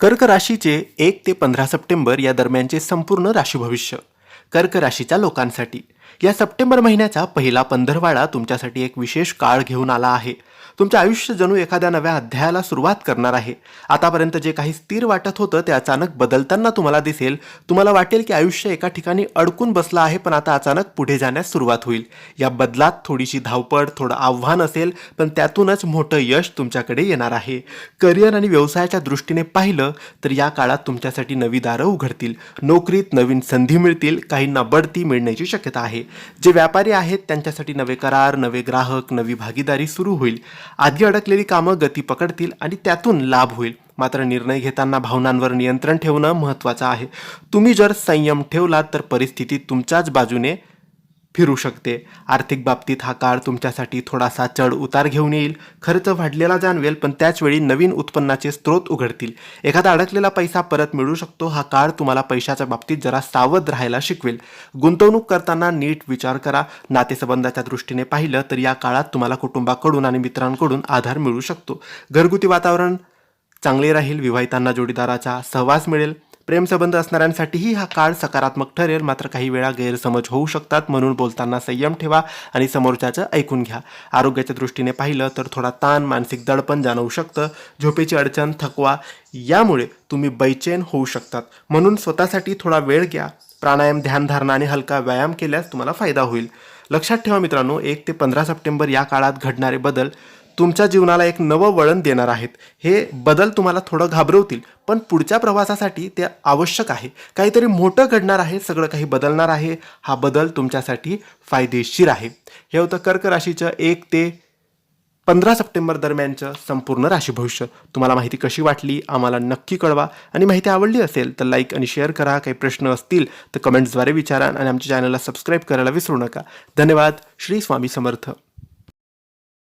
कर्क राशीचे एक ते पंधरा सप्टेंबर या दरम्यानचे संपूर्ण राशी भविष्य कर्क राशीच्या लोकांसाठी. या सप्टेंबर महिन्याचा पहिला पंधरवाडा तुमच्यासाठी एक विशेष काळ घेऊन आला आहे. तुमच्या आयुष्य जणू एखाद्या नव्या अध्यायाला सुरुवात करणार आहे. आतापर्यंत जे काही स्थिर वाटत होतं ते अचानक बदलताना तुम्हाला दिसेल. तुम्हाला वाटेल की आयुष्य एका ठिकाणी अडकून बसलं आहे पण आता अचानक पुढे जाण्यास सुरुवात होईल. या बदलात थोडीशी धावपळ थोडं आव्हान असेल पण त्यातूनच मोठं यश तुमच्याकडे येणार आहे. करिअर आणि व्यवसायाच्या दृष्टीने पाहिलं तर या काळात तुमच्यासाठी नवी दारं उघडतील. नोकरीत नवीन संधी मिळतील काहींना बढती मिळण्याची शक्यता आहे. आहे. जे व्यापारी आहेत त्यांच्यासाठी नवे करार नवे ग्राहक नवी भागीदारी सुरू होईल. आधी अडकलेली कामं गती पकडतील आणि त्यातून लाभ होईल. मात्र निर्णय घेताना भावनांवर नियंत्रण ठेवणं महत्त्वाचं आहे. तुम्ही जर संयम ठेवलात तर परिस्थिती तुमच्याच बाजूने फिरू शकते. आर्थिक बाबतीत हा काळ तुमच्यासाठी थोडासा चढ उतार घेऊन येईल. खर्च वाढलेला जाणवेल पण त्याचवेळी नवीन उत्पन्नाचे स्रोत उघडतील. एखादा अडकलेला पैसा परत मिळू शकतो. हा काळ तुम्हाला पैशाच्या बाबतीत जरा सावध राहायला शिकवेल. गुंतवणूक करताना नीट विचार करा. नातेसंबंधाच्या दृष्टीने पाहिलं तर या काळात तुम्हाला कुटुंबाकडून आणि मित्रांकडून आधार मिळू शकतो. घरगुती वातावरण चांगले राहील. विवाहितांना जोडीदाराचा सहवास मिळेल. प्रेमसंबंध असणाऱ्यांसाठीही हा काळ सकारात्मक ठरेल. मात्र काही वेळा गैरसमज होऊ शकतात. म्हणून बोलताना संयम ठेवा आणि समोरच्याचं ऐकून घ्या. आरोग्याच्या दृष्टीने पाहिलं तर थोडा ताण मानसिक दडपण जाणवू शकतं. झोपेची अडचण थकवा यामुळे तुम्ही बैचेन होऊ शकतात. म्हणून स्वतःसाठी थोडा वेळ घ्या. प्राणायाम ध्यानधारणा आणि हलका व्यायाम केल्यास तुम्हाला फायदा होईल. लक्षात ठेवा मित्रांनो एक ते पंधरा सप्टेंबर या काळात घडणारे बदल तुमच्या जीवनाला एक नवं वळण देणार आहेत. हे बदल तुम्हाला थोडं घाबरवतील पण पुढच्या प्रवासासाठी ते आवश्यक आहे. काहीतरी मोठं घडणार आहे सगळं काही बदलणार आहे. हा बदल तुमच्यासाठी फायदेशीर आहे. हे होतं कर्क राशीचं एक ते पंधरा सप्टेंबर दरम्यानचं संपूर्ण राशी भविष्य. तुम्हाला माहिती कशी वाटली आम्हाला नक्की कळवा. आणि माहिती आवडली असेल तर लाईक आणि शेअर करा. काही प्रश्न असतील तर कमेंट्सद्वारे विचारा. आणि आमच्या चॅनलला सबस्क्राईब करायला विसरू नका. धन्यवाद. श्री स्वामी समर्थ.